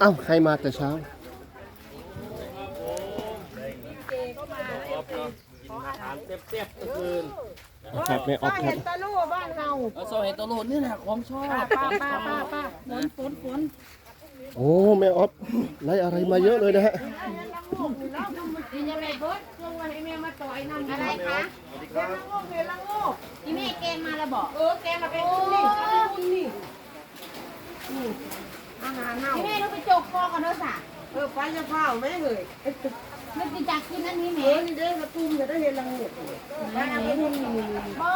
เอ้าใครมาแต่เช้าอาหารเต็มๆทุกคืนครับแม่ออฟครับตะลู่บ้านเฮาแล้วโซเห็ดตัวโลดนี่แหละของชอบป้าป้าป้าป้าฝนฝนฝนโอ้แม่ออฟได้อะไรมาเยอะเลยนะฮะนี่จะไปเบิดลงมาให้แม่มาต่อยนั่นอะไรคะเห็นละโงกเห็นละโงกที่แม่แกงมาแล้วบอกเออแกมาเป็นชุดนี่ชุดนี่นี่ อาหารเฮาที่แม่ต้องไปจกคอกันเด้อสะเออไปจะเผาไหมเฮ้ยไม่กินจากกินอันนี้เอแม่อนี่เด้กระตุ้มจะได้เห็นละโงกไปเอาไปหุ่นนี่บอ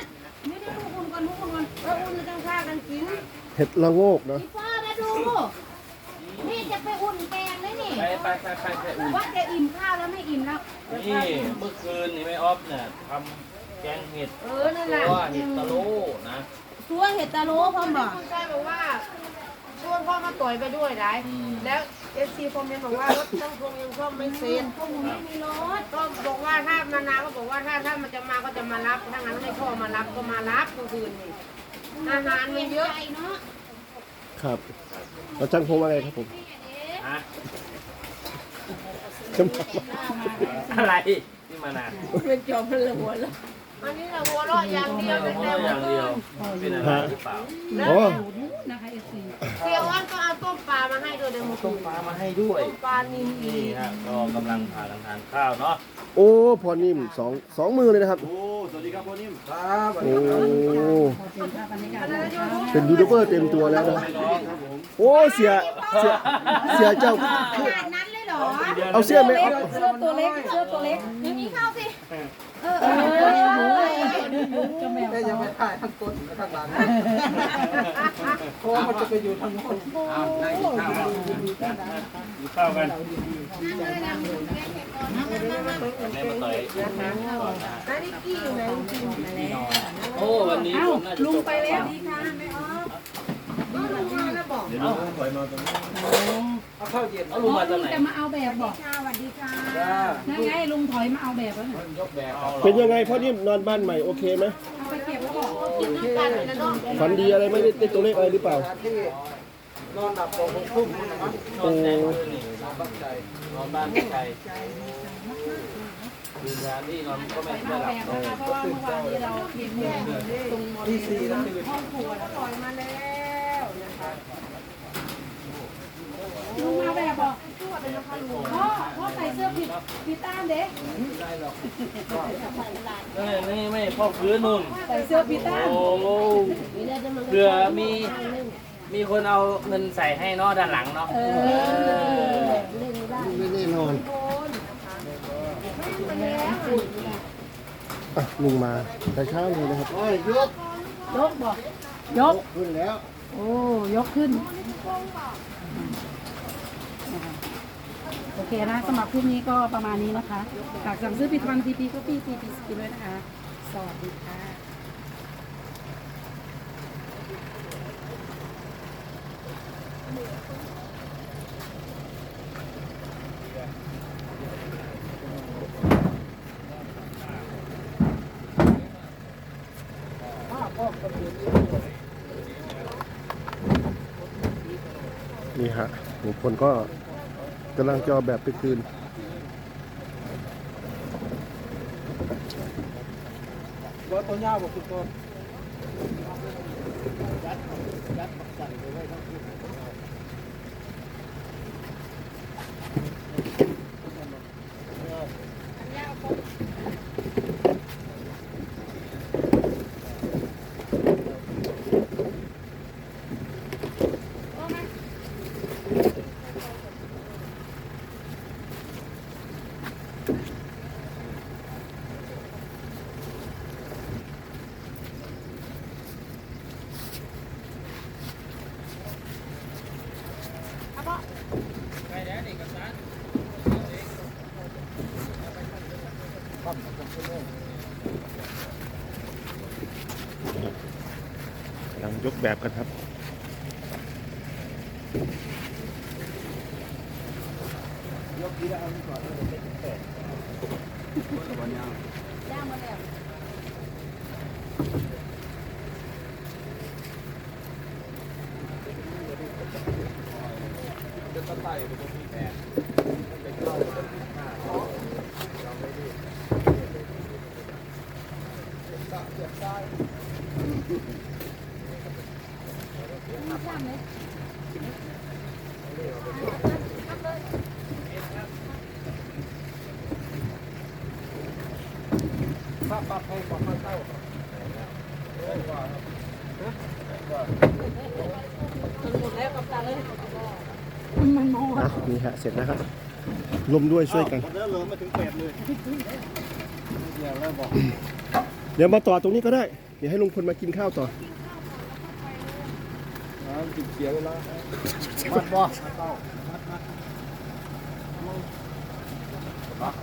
สไม่ได้ดูคุณก่อนดูคุณก่อนเอออุ่นจะต้องฆ่ากันกินเห็ดละโงกเนาะพี่ฟ้ามาดูนี่จะไปอุ่นแกงเลยนี่ไปไปไปไปไปอุ่นว่าจะอิ่มข้าวแล้วไม่อิ่มแล้วนี่เมื่อคืนนี่แม่ออฟเนี่ยทำแกงเห็ดเออนั่นแหละตัวเห็ดตะโลนะตัวเห็ดตาโลพร้อมบอกคุณชายบอกว่า ชวนพ่อมาต่อยไปด้วยได้แล้วเอฟซีคอมเมนต์บอกว่ารถต้องคงยังซ่อมไม่เสร็จพวกหนูไม่มีรถก็บอกว่าถ้านานาก็บอกว่าถ้าถ้ามันจะมาก็จะมารับถ้างั้นให้พ่อมารับก็มารับกลางคืนนี่อาหารมันเยอะใจเนาะครับแล้วจังพงว่าไงครับผมฮะจะมาอะไรที่มานานเป็นจอมพลหัวแล้วอันนี้เราหัวเราะอย่างเดียวเพแต่ราะแต่อย่างเดียวเป็นอะไรหรือเปล่าโอ้เสียวันก็เอา เดี๋ยวมาต้มปลามาให้ด้วยต้มปลานิ่มอีนี่ฮะก็กำลังพากันทานข้าวเนาะโอ้พอนิ่มสองสองมือเลยนะครับ โอ้สวัสดีครับพ่อนิ่มโอ้เป็นยูทูบเบอร์เต็มตัวแล้วนะโอ้เสียเสียเสียเจ้า ขนาดนั้นเลยเหรอ เอาเสื้อแม่ออฟเสื้อตัวเล็ก เสื้อตัวเล็กอย่างนี้เข้าสิ เออเออเออแต่ยังไม่ถ่ายทั้งต้นและทั้งหลังเพราะว่ามันจะไปอยู่ทางโน้นอ้าวนั่งกินข้าว ข้าวกันแม่มาต่อยก่อนนะนนี้กี้อยู่ไหนกี้โอ้วันนี้ผมน่าจะลุงไปแล้วก็ลงมาแล้วบอกเดี๋ยวลุงถอยมาตรงนี้เอาข้าวเย็นเอาลุงมาตรงไหนจะมาเอาแบบบอกค่ะสวัสดีค่ะนั่นไงลุงถอยมาเอาแบบแล้วน่ะยกแบกเอาเป็นยังไงพ่อนิ่มนอนบ้านใหม่โอเคไหมเอาไปเก็บแล้วบอกฝันดีอะไรไม่ได้ได้ตัวเลขอะไรหรือเปล่าที่ นอนหลับตรงทุ่มนะครับนอนแต่งคืนนี่ตั้งใจนอนบ้านใครคืนงานที่นอนก็ไม่ได้หลับแบบนะคะเพราะว่าเมื่อวานนี้เราเพียงเงินตรงที่สี่นะตื่นห้องครัวแล้วปล่อยมาแล้วนะคะลุงมาแบบบอกพ่อพ่อใส่เสื้อผิดผิดต้านเด็กไม่ไม่ไม่พ่อพื้นนุ่นใส่เสื้อผิดต้านโอ้เผื่อมี มีคนเอาเงินใส่ให้เนอะด้านหลังเนาะ เออไม่แน่นอนอะลุงมาแต่เช้าเลยนะครับโอ้ยยกยกบอกยก ขึ้นแล้วโอ้ ยกขึ้น โอเคนะสำหรับคลิปนี้ก็ประมาณนี้นะคะฝากสั่งซื้อปิดวันทีพีก็ปีทีพีสกินด้วยนะคะ สวัสดีค่ะ นี่ฮะลุงพลก็กำลังจะเอแบบไปคืน ว่าตัวยาวบอกคุณต้นกำลัง ยกแบบกันครับยกทีละอันก่อนเลยเป็นแปดวันยาวย่างมาแล้ว มันโมอะนี่ฮะ เสร็จแล้วครับรวมด้วยช่วยกัน แล้วเหลือมาถึงแปดเลยเนี่ยแล้วบอกเดี๋ยวมาต่อตรงนี้ก็ได้ เดี๋ยวให้ลุงพลมากินข้าวต่อน้ำ ติดเสียวแล้วมัดบ่เ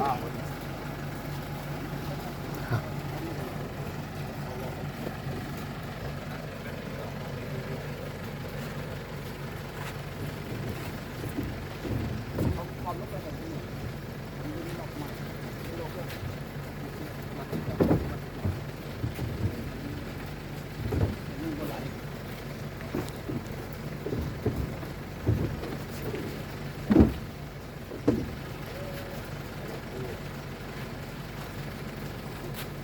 ข้า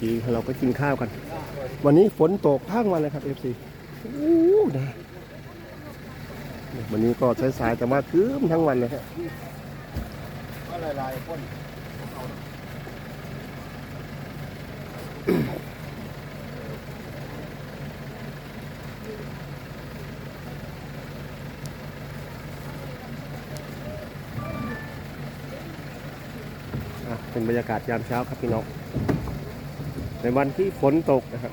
ทีเราก็กินข้าวกัน วันนี้ฝนตกทั้งวันเลยครับเอฟซีอู้นะวันนี้ก็สายๆแต่ว่าคืมทั้งวันเลยฮะก็ลายๆพ่นเป็นบรรยากาศยามเช้าครับพี่น้อง ในวันที่ฝนตกนะครับ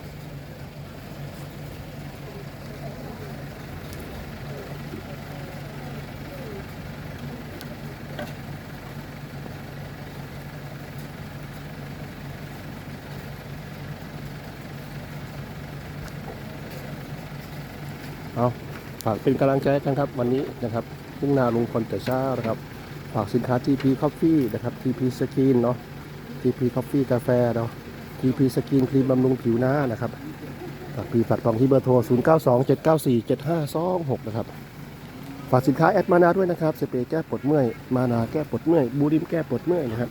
เอาฝากเป็นกำลังใจให้กันครับวันนี้นะครับทุ่งนาลุงพลแต่เช้านะครับ ฝากสินค้า TP Coffee นะครับ TP Skin เนาะ TP Coffee กาแฟเนาะ TP สกินครีมบำรุงผิวหน้านะครับฝากพีฝากทองที่เบอร์โทร 0 9 2 7 9 4 7 5 2 6 นะครับ ฝากสินค้าแอดมานาด้วยนะครับ สเปรย์แก้ปวดเมื่อย มานาแก้ปวดเมื่อย บูริมแก้ปวดเมื่อยนะครับ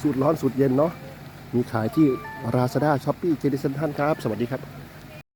สูตรร้อนสูตรเย็นเนาะ มีขายที่ราซาด้าช้อปปี้เจดิสันทันครับ สวัสดีครับ